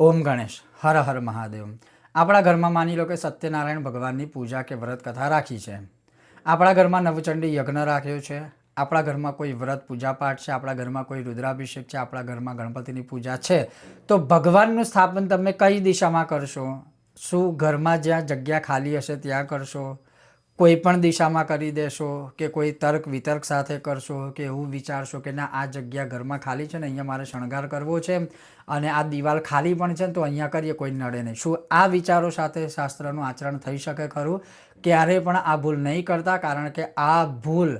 ઓમ ગણેશ, હર હર મહાદેવ. આપણા ઘરમાં માની લો કે સત્યનારાયણ ભગવાનની પૂજા કે વ્રત કથા રાખી છે. આપણા ઘરમાં નવચંડી યજ્ઞ રાખ્યો છે. આપણા ઘરમાં કોઈ વ્રત પૂજા પાઠ છે, આપણા ઘરમાં કોઈ રુદ્રાભિષેક છે, આપણા ઘરમાં ગણપતિની પૂજા છે. તો ભગવાનનું સ્થાપન તમે કઈ દિશામાં કરશો? શું ઘરમાં જ્યાં જગ્યા ખાલી હશે ત્યાં કરશો? કોઈ પણ દિશામાં કરી દેશો કે કોઈ તર્ક વિતર્ક સાથે કરશો કે એવું વિચારશો કે ના, આ જગ્યા ઘરમાં ખાલી છે ને, અહીંયા મારે શણગાર કરવો છે અને આ દિવાલ ખાલી પણ છે ને, તો અહીંયા કરીએ, કોઈ નડે નહીં. શું આ વિચારો સાથે શાસ્ત્રનું આચરણ થઈ શકે ખરું? ક્યારેય પણ આ ભૂલ નહીં કરતા, કારણ કે આ ભૂલ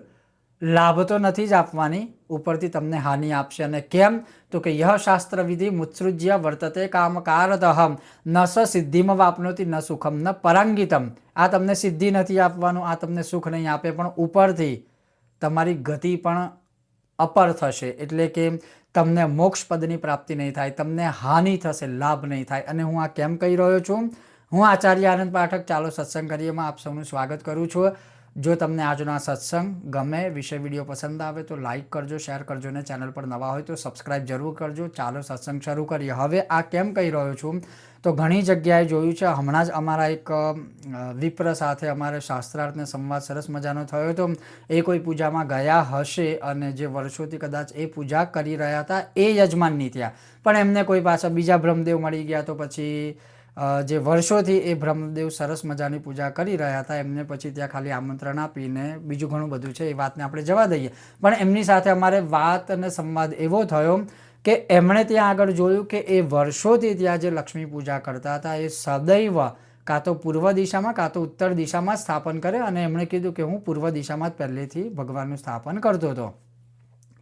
લાભ તો નથી જ આપવાની ઉપરથી તમને હાનિ આપશે. અને કેમ? તો કે યહ શાસ્ત્ર વિધિ મુત્સૃજ્ય વર્તતે કામકારતઃ ન સ સિદ્ધિમ વાપનોતી, ન સુખમ, ન પરાંગિતમ. આ તમને સિદ્ધિ નથી આપવાનું, આ તમને સુખ નહીં આપે, પણ ઉપરથી તમારી ગતિ પણ અપર થશે. એટલે કે તમને મોક્ષ પદની પ્રાપ્તિ નહીં થાય, તમને હાનિ થશે, લાભ નહીં થાય. અને હું આ કેમ કહી રહ્યો છું? હું આચાર્ય આનંદ પાઠક, ચાલો સત્સંગ કરીએમાં આપ સૌનું સ્વાગત કરું છું. જો તમને આજનો આ સત્સંગ ગમે વિષય વીડિયો પસંદ આવે તો લાઈક કરજો શેર કરજો અને ચેનલ પર નવા હોય તો સબસ્ક્રાઇબ જરૂર કરજો. ચાલો સત્સંગ શરૂ કરીએ. હવે આ કેમ કહી રહ્યો છું? તો ઘણી જગ્યાએ જોયું છે, હમણાં જ અમારા એક વિપ્ર સાથે અમારે શાસ્ત્રાર્થને સંવાદ સરસ મજાનો થયો હતો. એ કોઈ પૂજામાં ગયા હશે અને જે વર્ષોથી કદાચ એ પૂજા કરી રહ્યા હતા, એ યજમાનની ત્યાં. પણ એમને કોઈ પાછા બીજા બ્રહ્મદેવ મળી ગયા તો પછી જે વર્ષોથી એ બ્રહ્મદેવ સરસ મજાની પૂજા કરી રહ્યા હતા, એમને પછી ત્યાં ખાલી આમંત્રણ આપીને બીજું ઘણું બધું છે એ વાતને આપણે જવા દઈએ. પણ એમની સાથે અમારે વાત અને સંવાદ એવો થયો કે એમણે ત્યાં આગળ જોયું કે એ વર્ષોથી ત્યાં જે લક્ષ્મી પૂજા કરતા હતા, એ સદૈવ કાં તો પૂર્વ દિશામાં, કાં તો ઉત્તર દિશામાં સ્થાપન કરે અને એમણે કીધું કે હું પૂર્વ દિશામાં જ પહેલેથી ભગવાનનું સ્થાપન કરતો હતો.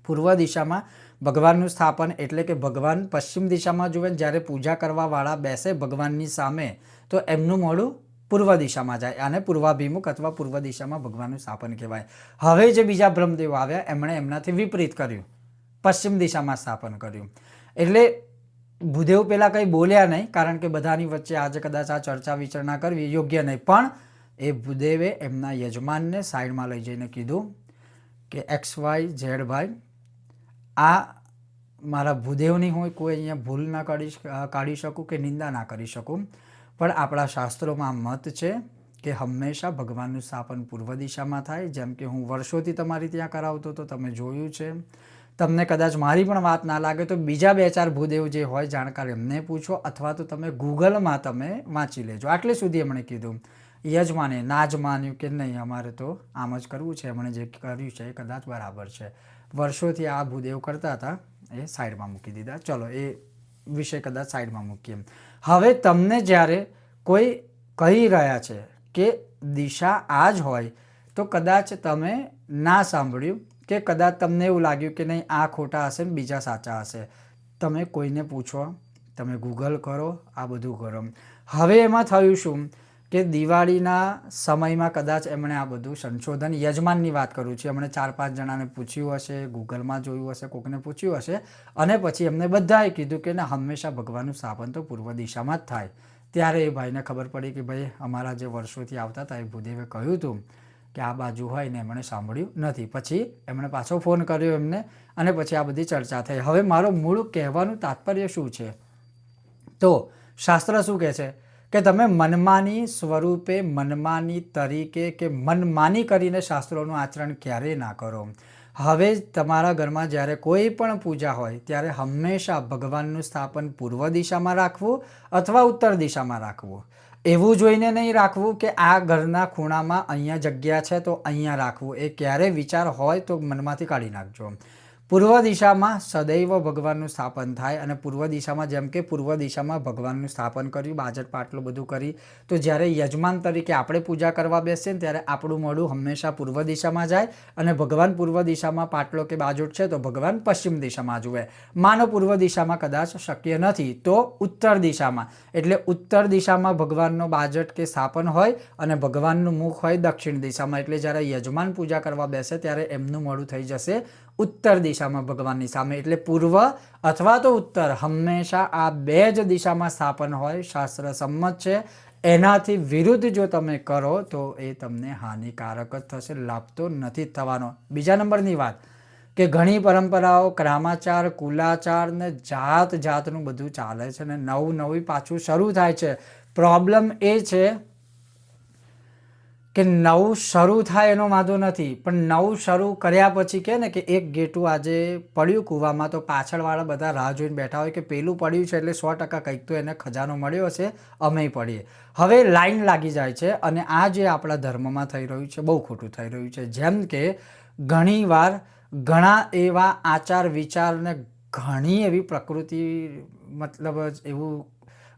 પૂર્વ દિશામાં ભગવાનનું સ્થાપન એટલે કે ભગવાન પશ્ચિમ દિશામાં જુએ જ્યારે પૂજા કરવાવાળા બેસે ભગવાનની સામે, તો એમનું મોઢું પૂર્વ દિશામાં જાય. આને પૂર્વાભિમુખ અથવા પૂર્વ દિશામાં ભગવાનનું સ્થાપન કહેવાય. હવે જે બીજા બ્રહ્મદેવ આવ્યા, એમણે એમનાથી વિપરીત કર્યું. પશ્ચિમ દિશામાં સ્થાપન કર્યું. એટલે ભૂદેવ પહેલાં કંઈ બોલ્યા નહીં, કારણ કે બધાની વચ્ચે આજે કદાચ આ ચર્ચા વિચારણા કરવી યોગ્ય નહીં. પણ એ ભૂદેવે એમના યજમાનને સાઈડમાં લઈ જઈને કીધું કે એક્સ વાય ઝેડ ભાઈ આ મારા ભૂદેવની હું કોઈ અહીંયા ભૂલ ના કાઢી કાઢી શકું કે નિંદા ના કરી શકું. પણ આપણા શાસ્ત્રોમાં મત છે કે હંમેશા ભગવાનનું સ્થાપન પૂર્વ દિશામાં થાય. જેમ કે હું વર્ષોથી તમારી ત્યાં કરાવતો તો તમે જોયું છે. તમને કદાચ મારી પણ વાત ના લાગે તો બીજા બે ચાર ભૂદેવ જે હોય જાણકાર એમને પૂછો અથવા તો તમે ગૂગલમાં તમે વાંચી લેજો. આટલે સુધી એમણે કીધું. યજમાને ના જ માન્યું કે નહીં, અમારે તો આમ જ કરવું છે. એમણે જે કર્યું છે એ કદાચ બરાબર છે. વર્ષોથી આ ભૂદેવ કરતા હતા, એ સાઈડમાં મૂકી દીધા. ચલો, એ વિષય કદાચ સાઈડમાં મૂકીએ હવે તમને જ્યારે કોઈ કહી રહ્યા છે કે દિશા આ જ હોય, તો કદાચ તમે ના સાંભળ્યું કે કદાચ તમને એવું લાગ્યું કે નહીં, આ ખોટા હશે ને બીજા સાચા હશે. તમે કોઈને પૂછો, તમે ગૂગલ કરો, આ બધું કરો. હવે એમાં થયું શું? કે દિવાળીના સમયમાં કદાચ એમણે આ બધું સંશોધન યજમાનની વાત કરું છું. એમણે ચાર પાંચ જણાને પૂછ્યું હશે, ગૂગલમાં જોયું હશે, કોકને પૂછ્યું હશે અને પછી એમને બધાએ કીધું કે ના, હંમેશા ભગવાનનું સ્થાપન તો પૂર્વ દિશામાં જ થાય. ત્યારે એ ભાઈને ખબર પડી કે ભાઈ, અમારા જે વર્ષોથી આવતા હતા એ ભૂદેવે કહ્યું હતું કે આ બાજુ હોય ને એમણે સાંભળ્યું નથી. પછી એમણે પાછો ફોન કર્યો એમને અને પછી આ બધી ચર્ચા થઈ. હવે મારો મૂળ કહેવાનું તાત્પર્ય શું છે? તો શાસ્ત્ર શું કહે છે? કે તમે મનમાની સ્વરૂપે, મનમાની તરીકે કે મનમાની કરીને શાસ્ત્રોનું આચરણ ક્યારેય ના કરો. હવે તમારા ઘરમાં જ્યારે કોઈ પણ પૂજા હોય, ત્યારે હંમેશા ભગવાનનું સ્થાપન પૂર્વ દિશામાં રાખવું અથવા ઉત્તર દિશામાં રાખવું. એવું જોઈને નહીં રાખવું કે આ ઘરના ખૂણામાં અહીંયા જગ્યા છે તો અહીંયા રાખવું. એ ક્યારે વિચાર હોય તો મનમાંથી કાઢી નાખજો. પૂર્વ દિશામાં સદૈવ ભગવાનનું સ્થાપન થાય અને પૂર્વ દિશામાં જેમ કે પૂર્વ દિશામાં ભગવાનનું સ્થાપન કર્યું, બાજટ પાટલું બધું કરી, તો જ્યારે યજમાન તરીકે આપણે પૂજા કરવા બેસીએ ને ત્યારે આપણું મોઢું હંમેશા પૂર્વ દિશામાં જાય અને ભગવાન પૂર્વ દિશામાં પાટલો કે બાજુટ છે તો ભગવાન પશ્ચિમ દિશામાં જુએ. માનો પૂર્વ દિશામાં કદાચ શક્ય નથી તો ઉત્તર દિશામાં. એટલે ઉત્તર દિશામાં ભગવાનનો બાજટ કે સ્થાપન હોય અને ભગવાનનું મુખ હોય દક્ષિણ દિશામાં. એટલે જ્યારે યજમાન પૂજા કરવા બેસે ત્યારે એમનું મળું થઈ જશે ઉત્તર દિશામાં ભગવાનની સામે, એટલે પૂર્વ અથવા તો ઉત્તર. હંમેશા આ બે જ દિશામાં સ્થાપન હોય, શાસ્ત્ર સંમત છે. એનાથી વિરુદ્ધ જો તમે કરો, તો એ તમને હાનિકારક જ થશે લાભ તો નથી થવાનો. બીજા નંબરની વાત, કે ઘણી પરંપરાઓ ક્રામાચાર, કુલાચાર ને જાત જાતનું બધું ચાલે છે ને નવું નવું પાછું શરૂ થાય છે. પ્રોબ્લેમ એ છે કે નવું શરૂ થાય એનો વાંધો નથી. પણ નવું શરૂ કર્યા પછી કે ને કે એક ગેટું આજે પડ્યું, કૂવામાં તો પાછળવાળા બધા રાહ જોઈને બેઠા હોય કે પેલું પડ્યું છે એટલે સો ટકા કંઈક તો એને ખજાનો મળ્યો હશે, અમે પડીએ. હવે લાઈન લાગી જાય છે અને આ જે આપણા ધર્મમાં થઈ રહ્યું છે, બહુ ખોટું થઈ રહ્યું છે. જેમ કે ઘણીવાર ઘણા એવા આચાર વિચારને ઘણી એવી પ્રકૃતિ મતલબ એવું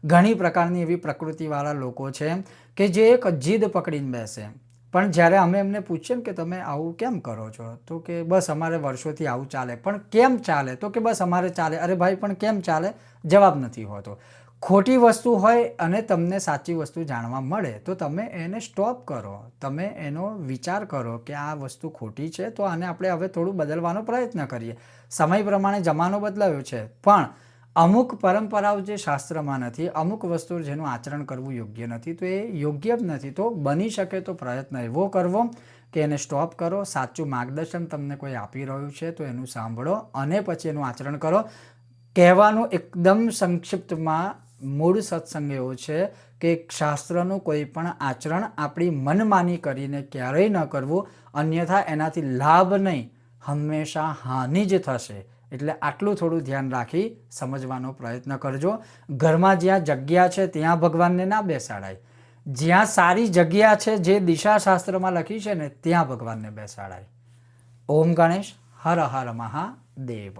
ઘણી પ્રકારની એવી પ્રકૃતિવાળા લોકો છે કે જે એક જીદ પકડીને બેસે. પણ જ્યારે અમે એમને પૂછીએ કે તમે આવું કેમ કરો છો? તો કે બસ અમારે વર્ષોથી આવું ચાલે. પણ કેમ ચાલે? તો કે બસ અમારે ચાલે. અરે ભાઈ, પણ કેમ ચાલે? જવાબ નથી હોતો. ખોટી વસ્તુ હોય અને તમને સાચી વસ્તુ જાણવા મળે, તો તમે એને સ્ટોપ કરો. તમે એનો વિચાર કરો કે આ વસ્તુ ખોટી છે, તો આને આપણે હવે થોડું બદલવાનો પ્રયત્ન કરીએ. સમય પ્રમાણે જમાનો બદલાયો છે. પણ અમુક પરંપરાઓ જે શાસ્ત્રમાં નથી, અમુક વસ્તુ જેનું આચરણ કરવું યોગ્ય નથી, તો એ યોગ્ય જ નથી. તો બની શકે તો પ્રયત્ન એવો કરવો કે એને સ્ટોપ કરો, સાચું માર્ગદર્શન તમને કોઈ આપી રહ્યું છે તો એનું સાંભળો અને પછી એનું આચરણ કરો. કહેવાનું એકદમ સંક્ષિપ્તમાં મૂળ સત્સંગ એવો છે કે શાસ્ત્રનું કોઈ પણ આચરણ આપણી મનમાની કરીને ક્યારેય ન કરવું, અન્યથા એનાથી લાભ નહીં, હંમેશા હાનિ જ થશે. એટલે આટલું થોડું ધ્યાન રાખી સમજવાનો પ્રયત્ન કરજો. ઘરમાં જ્યાં જગ્યા છે, ત્યાં ભગવાનને ના બેસાડાય. જ્યાં સારી જગ્યા છે, જે દિશાશાસ્ત્રમાં લખી છે ને, ત્યાં ભગવાનને બેસાડાય. ઓમ ગણેશ હર હર મહાદેવ.